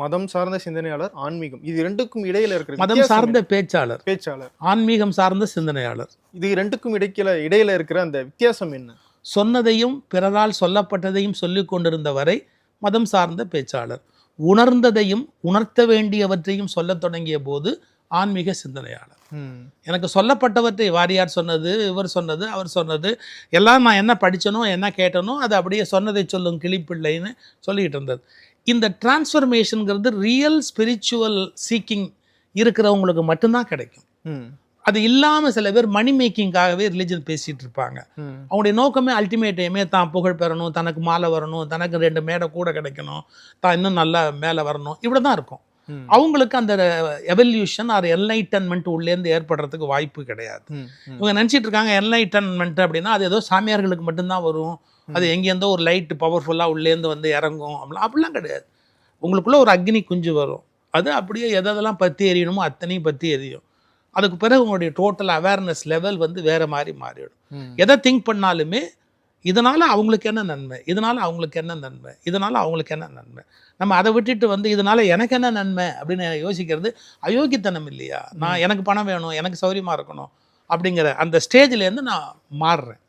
மதம் சார்ந்த சிந்தனையாளர் ஆன்மீகம். இது ரெண்டுக்கும் இடையில இருக்கிற மதம் சார்ந்த? பேச்சாளர். பேச்சாளர். ஆன்மீகம் சார்ந்த சிந்தனையாளர். இது ரெண்டுக்கும் இடையில இடையில இருக்கிற அந்த வித்தியாசம் என்ன? சொன்னதையும் பிறரால் சொல்லப்பட்டதையும் சொல்லிக் கொண்டிருந்த வரை மதம் சார்ந்த பேச்சாளர். உணர்ந்ததையும் உணர்த்த வேண்டியவற்றையும் சொல்லத் தொடங்கிய போது ஆன்மீக சிந்தனையாளர். எனக்கு சொல்லப்பட்டவற்றை வாரியார் சொன்னது இவர் சொன்னது அவர் சொன்னது எல்லாம் நான் என்ன படிச்சனோ என்ன கேட்டனோ அது அப்படியே சொன்னதை சொல்லும் கிளிப்பிள்ளைன்னு சொல்லிக்கிட்டு இருந்தது. இந்த டிரான்ஸ்ஃபர்மேஷனுங்கிறது ரியல் ஸ்பிரிச்சுவல் சீக்கிங் இருக்கிறவங்களுக்கு மட்டும்தான் கிடைக்கும். அது இல்லாமல் சில பேர் மணி மேக்கிங்காகவே ரிலிஜன் பேசிகிட்டு இருப்பாங்க. அவங்களுடைய நோக்கமே அல்டிமேட் எய்மே தான் புகழ் பெறணும் தனக்கு மாலை வரணும் தனக்கு ரெண்டு மேடை கூட கிடைக்கணும் தான் இன்னும் நல்லா மேலே வரணும் இப்படி தான் இருக்கும். அவங்களுக்கு அந்த எவல்யூஷன் ஆர் என்லைட்டன்மெண்ட் உள்ளேருந்து ஏற்படுறதுக்கு வாய்ப்பு கிடையாது. இவங்க நினச்சிட்டு இருக்காங்க என்லைட்டன்மெண்ட் அப்படின்னா அது ஏதோ சாமியார்களுக்கு மட்டும்தான் வரும். அது எங்கேருந்தோ ஒரு லைட் பவர்ஃபுல்லாக உள்ளேருந்து வந்து இறங்கும். அப்படிலாம் அப்படிலாம் கிடையாது. உங்களுக்குள்ள ஒரு அக்னி குஞ்சு வரும். அது அப்படியே எதெல்லாம் பற்றி எரியணுமோ அத்தனையும் பற்றி எரியும். அதுக்கு பிறகு உங்களுடைய டோட்டல் அவேர்னஸ் லெவல் வந்து வேற மாதிரி மாறிடும். ம். எதை திங்க் பண்ணாலுமே இதனால அவங்களுக்கு என்ன நன்மை? இதனால அவங்களுக்கு என்ன நன்மை? இதனால அவங்களுக்கு என்ன நன்மை? நம்ம அதை விட்டுட்டு வந்து இதனால எனக்கு என்ன நன்மை? அப்படின்னு யோசிக்கிறது அயோக்கியத்தனம் இல்லையா? நான் எனக்கு பணம் வேணும் எனக்கு சௌரியமா இருக்கணும் அப்படிங்கிற அந்த ஸ்டேஜ்லேருந்து நான் மாறுறேன்.